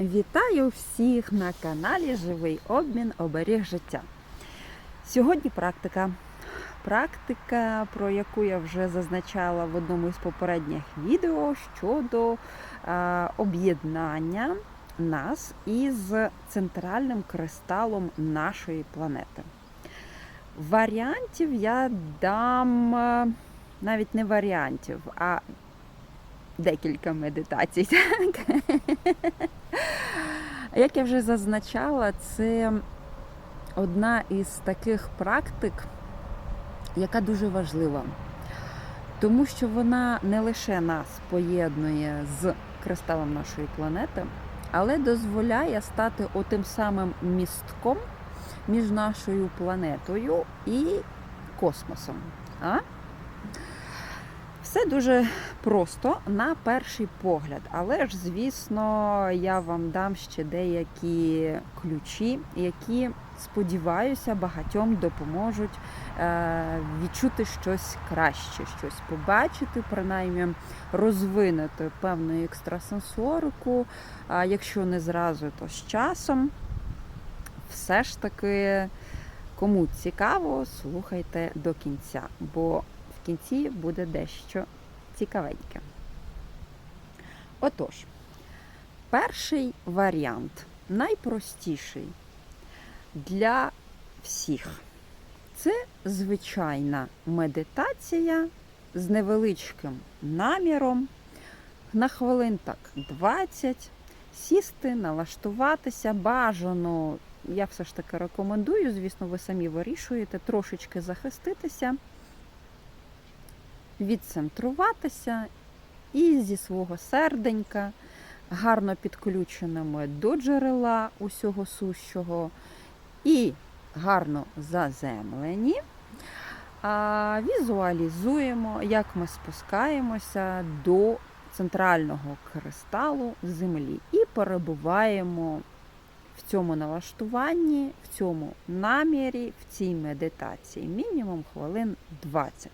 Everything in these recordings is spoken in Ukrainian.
Вітаю всіх на каналі Живий обмін оберіг життя. Сьогодні практика. Практика, про яку я вже зазначала в одному із попередніх відео щодо об'єднання нас із центральним кристалом нашої планети. Варіантів я дам навіть не варіантів, а декілька медитацій. Як я вже зазначала, це одна із таких практик, яка дуже важлива, тому що вона не лише нас поєднує з кристалом нашої планети, але дозволяє стати отим самим містком між нашою планетою і космосом. А? Все дуже просто на перший погляд, але ж, звісно, я вам дам ще деякі ключі, які, сподіваюся, багатьом допоможуть е, відчути щось краще, щось побачити, принаймні розвинути певну екстрасенсорику. Якщо не зразу, то з часом. Все ж таки, кому цікаво, слухайте до кінця, бо в кінці буде дещо цікавеньке. Отож, перший варіант, найпростіший для всіх. Це звичайна медитація з невеличким наміром. На хвилин так 20 сісти, налаштуватися, бажано. Я все ж таки рекомендую, звісно, ви самі вирішуєте, трошечки захиститися, відцентруватися і зі свого серденька, гарно підключеними до джерела усього сущого і гарно заземлені. А, Візуалізуємо, як ми спускаємося до центрального кристалу землі і перебуваємо в цьому налаштуванні, в цьому намірі, в цій медитації мінімум хвилин 20.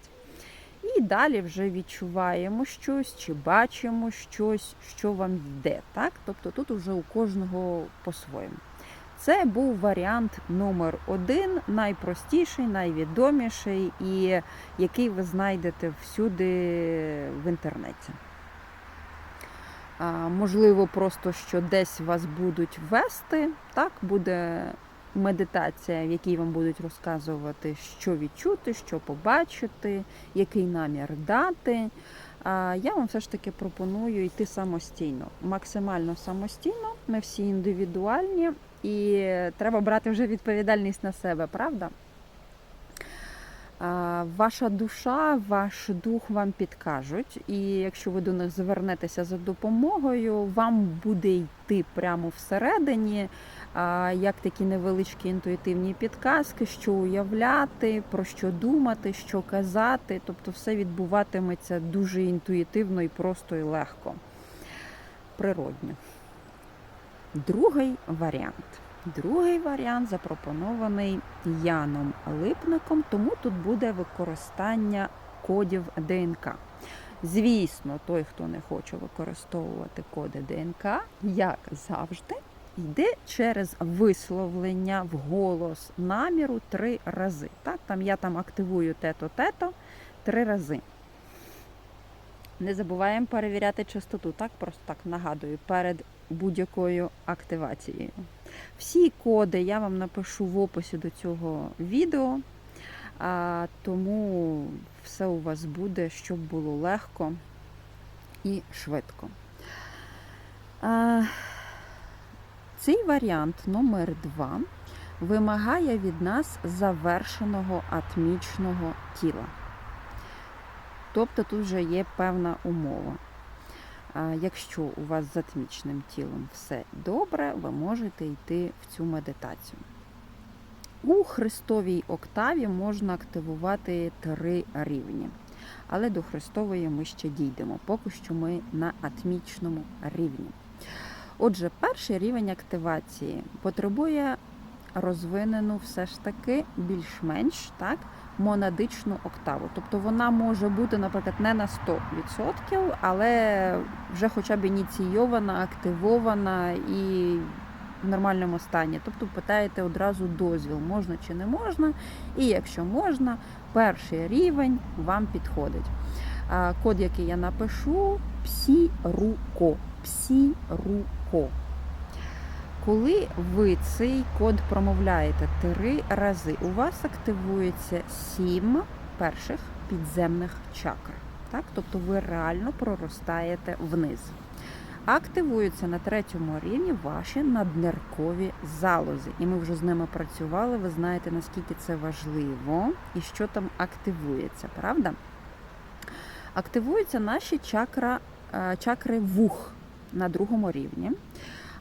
І далі вже відчуваємо щось чи бачимо щось, що вам йде. Так? Тобто тут вже у кожного по-своєму. Це був варіант номер один, найпростіший, найвідоміший, і який ви знайдете всюди в інтернеті. Можливо, просто що десь вас будуть вести, так, буде медитація, в якій вам будуть розказувати, що відчути, що побачити, який намір дати. Я вам все ж таки пропоную йти самостійно, максимально самостійно. Ми всі індивідуальні, і треба брати вже відповідальність на себе, правда? Ваша душа, ваш дух вам підкажуть, і якщо ви до них звернетеся за допомогою, вам буде йти прямо всередині, як такі невеличкі інтуїтивні підказки, що уявляти, про що думати, що казати. Тобто все відбуватиметься дуже інтуїтивно і просто і легко, природньо. Другий варіант. Другий варіант запропонований Яном Липником, тому тут буде використання кодів ДНК. Звісно, той, хто не хоче використовувати коди ДНК, як завжди, йде через висловлення в голос наміру три рази. Так, там Я там активую тето-тето три рази. Не забуваємо перевіряти частоту, так, просто так нагадую, перед будь-якою активацією. Всі коди я вам напишу в описі до цього відео, а, тому все у вас буде, щоб було легко і швидко. А, цей варіант номер 2 вимагає від нас завершеного атмічного тіла. Тобто тут вже є певна умова. Якщо у вас з атмічним тілом все добре, ви можете йти в цю медитацію. У Христовій октаві можна активувати три рівні. Але до Христової ми ще дійдемо, поки що ми на атмічному рівні. Отже, перший рівень активації потребує розвинену все ж таки більш-менш так, монадичну октаву. Тобто вона може бути, наприклад, не на 100%, але вже хоча б ініційована, активована і в нормальному стані. Тобто питаєте одразу дозвіл, можна чи не можна. І якщо можна, перший рівень вам підходить. Код, який я напишу, псі-ру-ко. Псі-ру-ко. Коли ви цей код промовляєте три рази, у вас активується сім перших підземних чакр. Так? Тобто ви реально проростаєте вниз. Активуються на третьому рівні ваші надниркові залози. І ми вже з ними працювали. Ви знаєте, наскільки це важливо і що там активується, правда? Активуються наші чакра, е, чакри вух на другому рівні.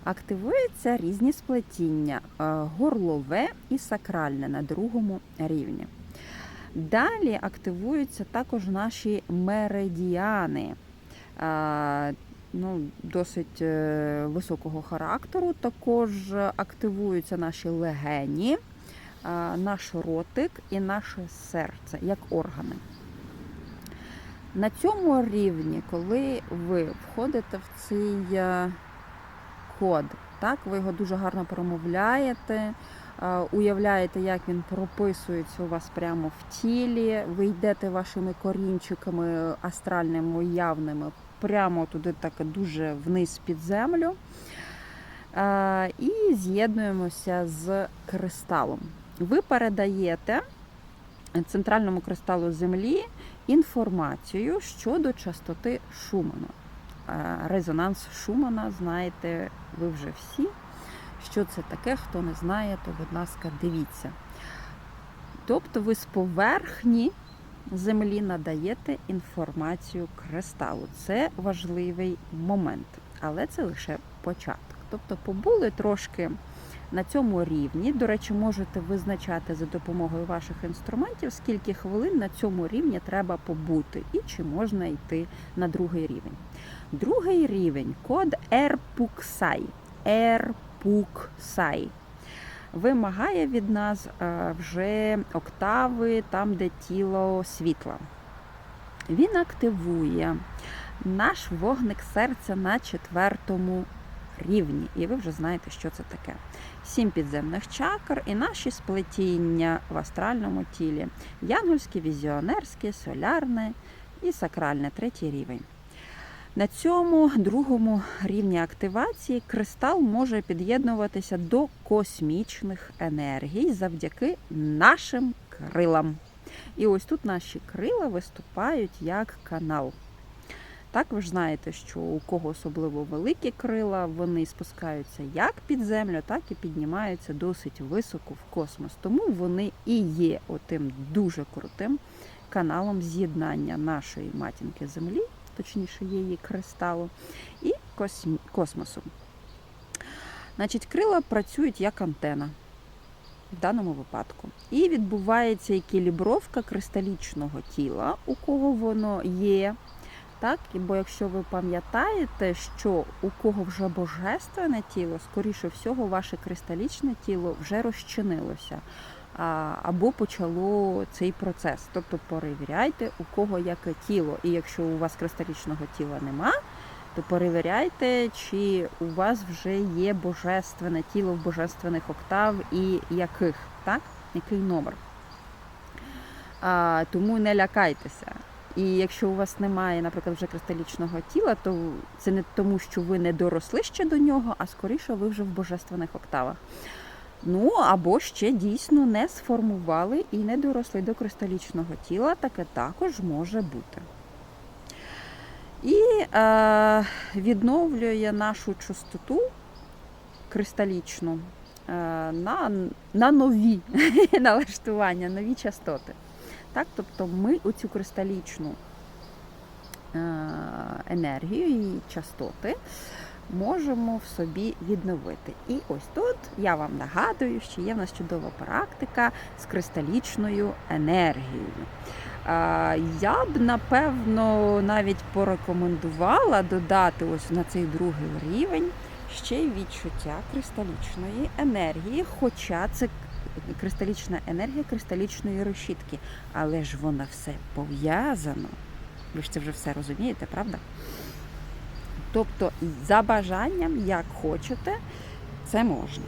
Активуються різні сплетіння е, горлове і сакральне на другому рівні. Далі активуються також наші меридіани. Е, Ну, досить е, високого характеру. Також активуються наші легені, наш ротик і наше серце як органи. На цьому рівні, коли ви входите в цей е, код, так, ви його дуже гарно промовляєте, е, уявляєте, як він прописується у вас прямо в тілі, ви йдете вашими корінчиками астральними явними прямо туди так дуже вниз під землю. Е, І з'єднуємося з кристалом. Ви передаєте центральному кристалу Землі інформацію щодо частоти Шумана. Резонанс Шумана, знаєте ви вже всі. Що це таке? Хто не знає, то, будь ласка, дивіться. Тобто ви з поверхні землі надаєте інформацію кристалу. Це важливий момент, але це лише початок. Тобто побули трошки на цьому рівні. До речі, можете визначати за допомогою ваших інструментів, скільки хвилин на цьому рівні треба побути і чи можна йти на другий рівень. Другий рівень код Ерпуксай. Ерпуксай. Вимагає від нас е, вже октави там, де тіло світла. Він активує наш вогник серця на четвертому рівні. І ви вже знаєте, що це таке. Сім підземних чакр і наші сплетіння в астральному тілі. Янгольське, візіонерське, солярне і сакральне третій рівень. На цьому другому рівні активації кристал може під'єднуватися до космічних енергій завдяки нашим крилам. І ось тут наші крила виступають як канал. Так, ви ж знаєте, що у кого особливо великі крила, вони спускаються як під землю, так і піднімаються досить високо в космос. Тому вони і є отим дуже крутим каналом з'єднання нашої матінки Землі, точніше її кристалу, і косм- космосу. Значить, крила працюють як антена в даному випадку. І відбувається екілібровка кристалічного тіла, у кого воно є. Так, бо якщо ви пам'ятаєте, що у кого вже божественне тіло, скоріше всього, ваше кристалічне тіло вже розчинилося або почало цей процес. Тобто перевіряйте, у кого яке тіло. І якщо у вас кристалічного тіла нема, то перевіряйте, чи у вас вже є божественне тіло в божественних октав і яких, так? Який номер. А, Тому не лякайтеся. І якщо у вас немає, наприклад, вже кристалічного тіла, то це не тому, що ви не доросли ще до нього, а скоріше ви вже в божественних октавах. Ну, або ще дійсно не сформували і не доросли до кристалічного тіла, таке також може бути. І е, відновлює нашу частоту кристалічну е, на, на нові налаштування, нові частоти. Так, тобто ми оцю кристалічну е, енергію і частоти можемо в собі відновити. І ось тут я вам нагадую, що є в нас чудова практика з кристалічною енергією. Е, Я б напевно навіть порекомендувала додати ось на цей другий рівень ще й відчуття кристалічної енергії, хоча це кристалічна енергія кристалічної решітки. Але ж воно все пов'язано. Ви ж це вже все розумієте, правда? Тобто, за бажанням, як хочете, це можна.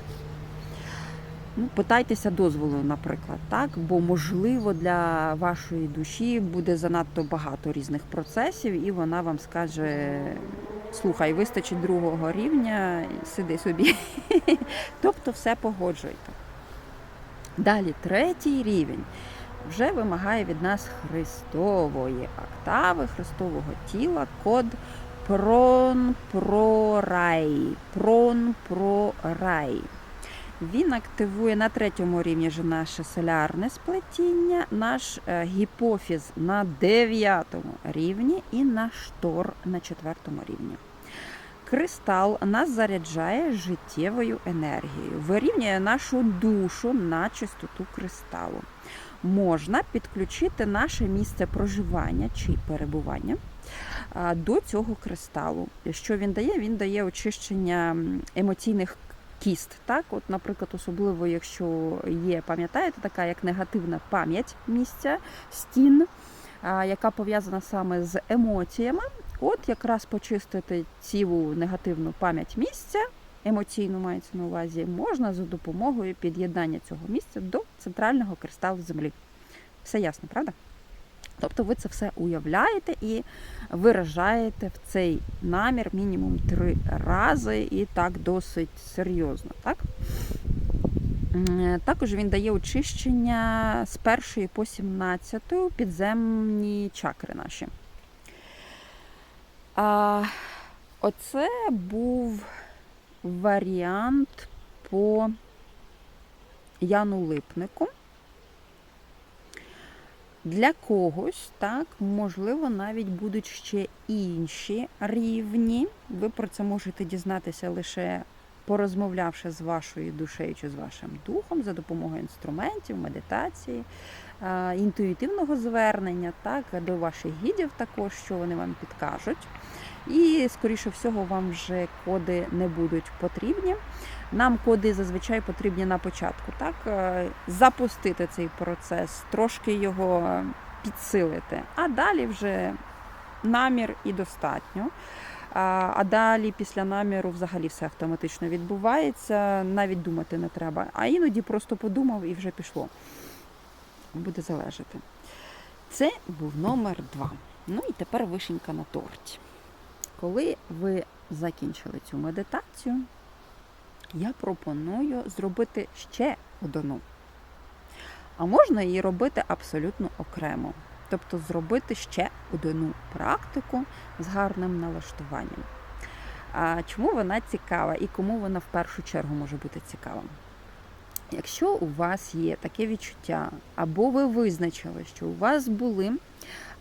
Ну, питайтеся дозволу, наприклад, так, бо можливо для вашої душі буде занадто багато різних процесів, і вона вам скаже: слухай, вистачить другого рівня, сиди собі. тобто все погоджуйте. Далі, третій рівень вже вимагає від нас Христової октави, Христового тіла, код пронпрорай. Пронпрорай. Він активує на третьому рівні вже наше солярне сплетіння, наш е, гіпофіз на дев'ятому рівні і наш тор на четвертому рівні. Кристал нас заряджає життєвою енергією, вирівнює нашу душу на чистоту кристалу. Можна підключити наше місце проживання чи перебування до цього кристалу. Що він дає? Він дає очищення емоційних кіст. Так, от, наприклад, особливо, якщо є, пам'ятаєте, така як негативна пам'ять місця стін, яка пов'язана саме з емоціями. От якраз почистити цілу негативну пам'ять місця, емоційну мається на увазі, можна за допомогою під'єднання цього місця до центрального кристалу землі. Все ясно, правда? Тобто ви це все уявляєте і виражаєте в цей намір мінімум три рази, і так досить серйозно. Так? Також він дає очищення з першої по 17 підземні чакри наші. А, оце був варіант по Яну Липнику. Для когось, так, можливо, навіть будуть ще інші рівні. Ви про це можете дізнатися лише порозмовлявши з вашою душею чи з вашим духом за допомогою інструментів, медитації, е, інтуїтивного звернення, так, до ваших гідів також, що вони вам підкажуть. І, скоріше всього, вам вже коди не будуть потрібні. Нам коди зазвичай потрібні на початку, так? е, запустити цей процес, трошки його підсилити, а далі вже намір і достатньо. А далі, після наміру, взагалі все автоматично відбувається, навіть думати не треба. А іноді просто подумав і вже пішло. Буде залежати. Це був номер два. Ну і тепер вишенька на торті. Коли ви закінчили цю медитацію, я пропоную зробити ще одну. А можна її робити абсолютно окремо. Тобто зробити ще одну практику з гарним налаштуванням. А чому вона цікава і кому вона в першу чергу може бути цікава? Якщо у вас є таке відчуття, або ви визначили, що у вас були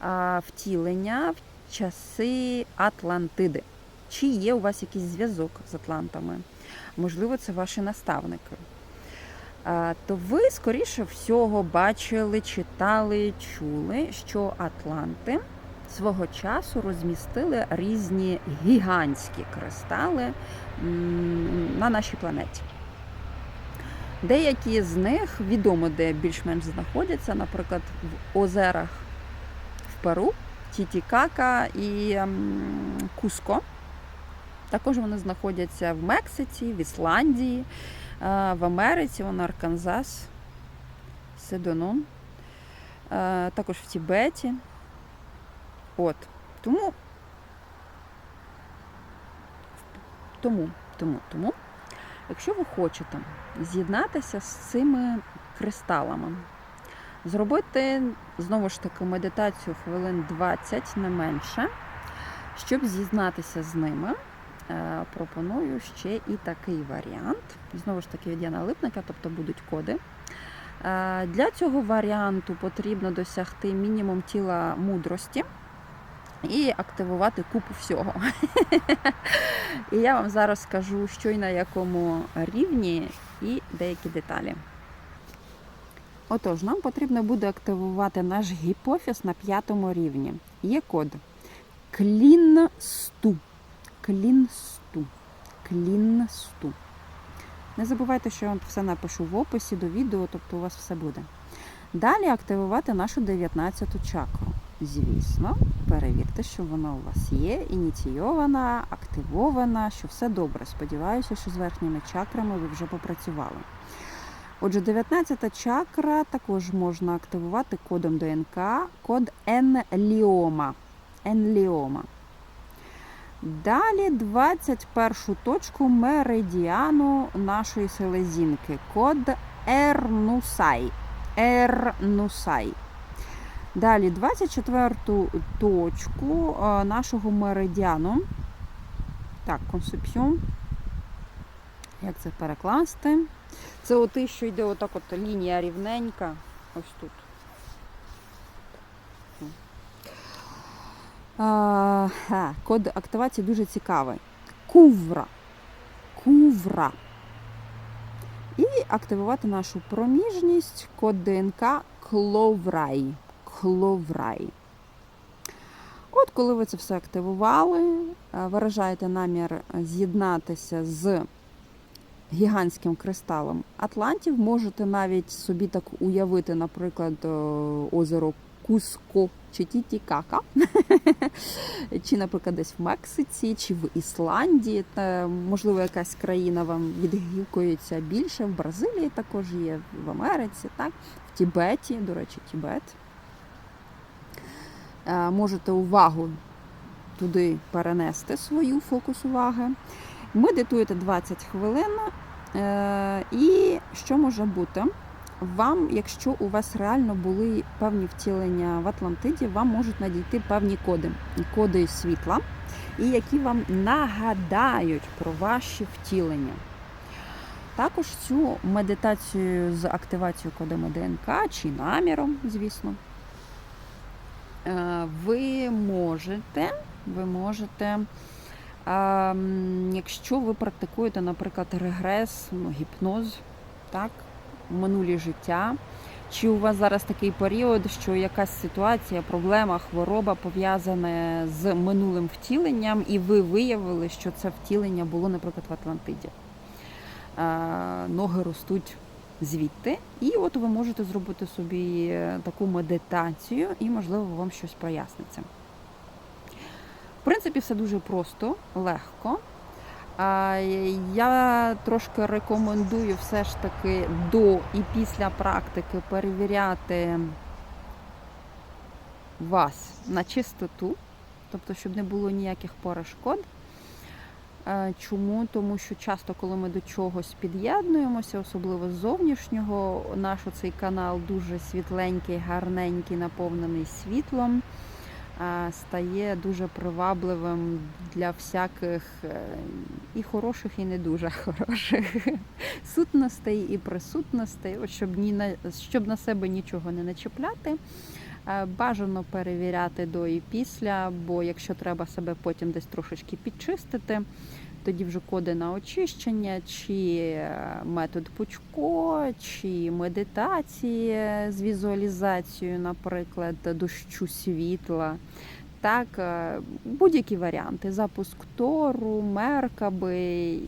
а, втілення в часи Атлантиди, чи є у вас якийсь зв'язок з Атлантами? Можливо, це ваші наставники. То ви, скоріше всього, бачили, читали, чули, що Атланти свого часу розмістили різні гігантські кристали на нашій планеті. Деякі з них відомо, де більш-менш знаходяться, наприклад, в озерах в Перу, Тітікака і Куско. Також вони знаходяться в Мексиці, в Ісландії, в Америці, вон Арканзас, Седонон, також в Тібеті. От. Тому, тому, тому, тому, якщо ви хочете з'єднатися з цими кристалами, зробити знову ж таки медитацію хвилин 20 не менше, щоб з'єднатися з ними. Е, пропоную ще і такий варіант. Знову ж таки, від Яна Липника, тобто будуть коди. Е, Для цього варіанту потрібно досягти мінімум тіла мудрості і активувати купу всього. І я вам зараз скажу, що й на якому рівні, і деякі деталі. Отож, нам потрібно буде активувати наш гіпофіз на п'ятому рівні. Є код клін-сту. Клінсту. Клінсту. Не забувайте, що я вам все напишу в описі до відео, тобто у вас все буде. Далі активувати нашу 19-ту чакру. Звісно, перевірте, що вона у вас є, ініційована, активована, що все добре. Сподіваюся, що з верхніми чакрами ви вже попрацювали. Отже, 19-та чакра також можна активувати кодом ДНК, код. Енліома. Далі 21 точку меридіану нашої селезінки. Код Ернусай. Ернусай. Далі 24 точку е, нашого меридіану. Так, консепсіон. Як це перекласти? Це оти, що йде отак от лінія рівненька. Ось тут. А, ха, код активації дуже цікавий. Кувра. Кувра. І активувати нашу проміжність, код ДНК Кловрай. Кловрай. От коли ви це все активували, е, виражаєте намір з'єднатися з гігантським кристалом Атлантів, можете навіть собі так уявити, наприклад, е, озеро Куско чи Тітікака, чи, наприклад, десь в Мексиці, чи в Ісландії. Та, можливо, якась країна вам відгукується більше. В Бразилії також є, в Америці, так? в Тібеті, до речі, Тібет. Е, Можете увагу туди перенести свою фокус уваги. Медитуєте 20 хвилин. Е, І що може бути? Вам, якщо у вас реально були певні втілення в Атлантиді, вам можуть надійти певні коди, коди світла, і які вам нагадають про ваші втілення. Також цю медитацію з активацією кодами ДНК чи наміром, звісно, е, ви можете, ви можете, ем, якщо ви практикуєте, наприклад, регрес, ну, гіпноз, так, минулі життя. Чи у вас зараз такий період, що якась ситуація, проблема, хвороба пов'язана з минулим втіленням, і ви виявили, що це втілення було, наприклад, в Атлантиді? Е, Ноги ростуть звідти, і от ви можете зробити собі е, таку медитацію, і, можливо, вам щось проясниться. В принципі, все дуже просто, легко. Я трошки рекомендую все ж таки до і після практики перевіряти вас на чистоту, тобто, щоб не було ніяких перешкод. Е, Чому? Тому що часто, коли ми до чогось під'єднуємося, особливо з зовнішнього, наш цей канал дуже світленький, гарненький, наповнений світлом стає дуже привабливим для всяких е, і хороших, і не дуже хороших сутностей і присутностей, От щоб ні на щоб на себе нічого не начепляти. е, Бажано перевіряти до і після, бо якщо треба себе потім десь трошечки підчистити, тоді вже коди на очищення, чи е, метод пучко, чи медитації з візуалізацією, наприклад, дощу світла. Так, е, будь-які варіанти. Запуск тору, меркаби,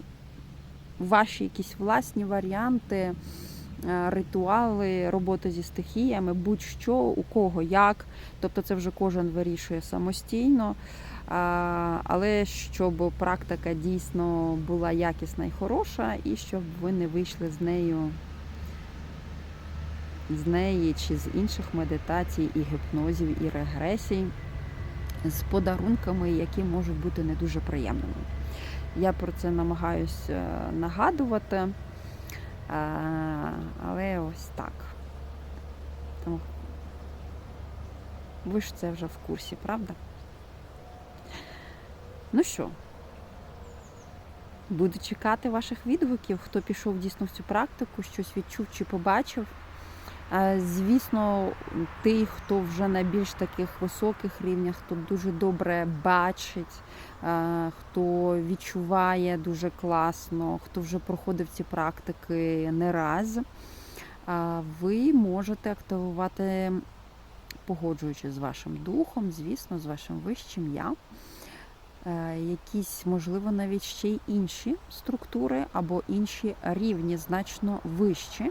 ваші якісь власні варіанти, е, ритуали, робота зі стихіями, будь-що, у кого як. Тобто це вже кожен вирішує самостійно. Але щоб практика дійсно була якісна і хороша, і щоб ви не вийшли з нею з неї чи з інших медитацій, і гіпнозів, і регресій з подарунками, які можуть бути не дуже приємними. Я про це намагаюся е, нагадувати, е, але ось так. Тому ви ж це вже в курсі, правда? Ну що, буду чекати ваших відгуків, хто пішов дійсно в цю практику, щось відчув чи побачив. Е, Звісно, ті, хто вже на більш таких високих рівнях, хто дуже добре бачить, е, хто відчуває дуже класно, хто вже проходив ці практики не раз, е, ви можете активувати, погоджуючись з вашим духом, звісно, з вашим вищим я. Е, якісь, можливо, навіть ще й інші структури або інші рівні, значно вищі.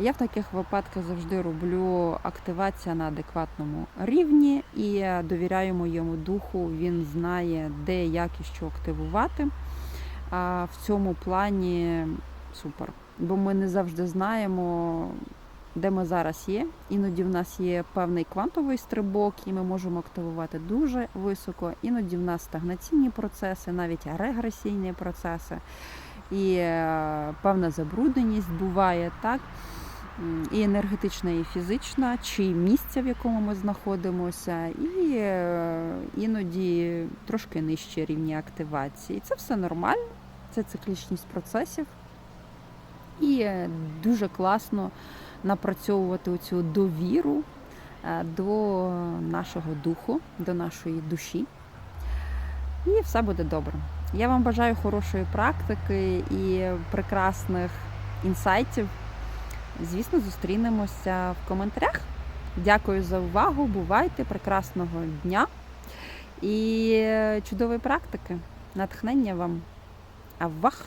Я в таких випадках завжди роблю активація на адекватному рівні і довіряю моєму духу. Він знає, де, як і що активувати. А в цьому плані супер. Бо ми не завжди знаємо, де ми зараз є. Іноді в нас є певний квантовий стрибок, і ми можемо активувати дуже високо. Іноді в нас стагнаційні процеси, навіть регресійні процеси. І е, певна забрудненість буває так. І енергетична, і фізична, чи місця, в якому ми знаходимося, і е, іноді трошки нижчі рівні активації. Це все нормально, це циклічність процесів. І е, дуже класно напрацьовувати цю довіру е, до нашого духу, до нашої душі. І все буде добре. Я вам бажаю хорошої практики і прекрасних інсайтів. Звісно, зустрінемося в коментарях. Дякую за увагу. Бувайте, прекрасного дня і чудової практики. Натхнення вам. Аввах!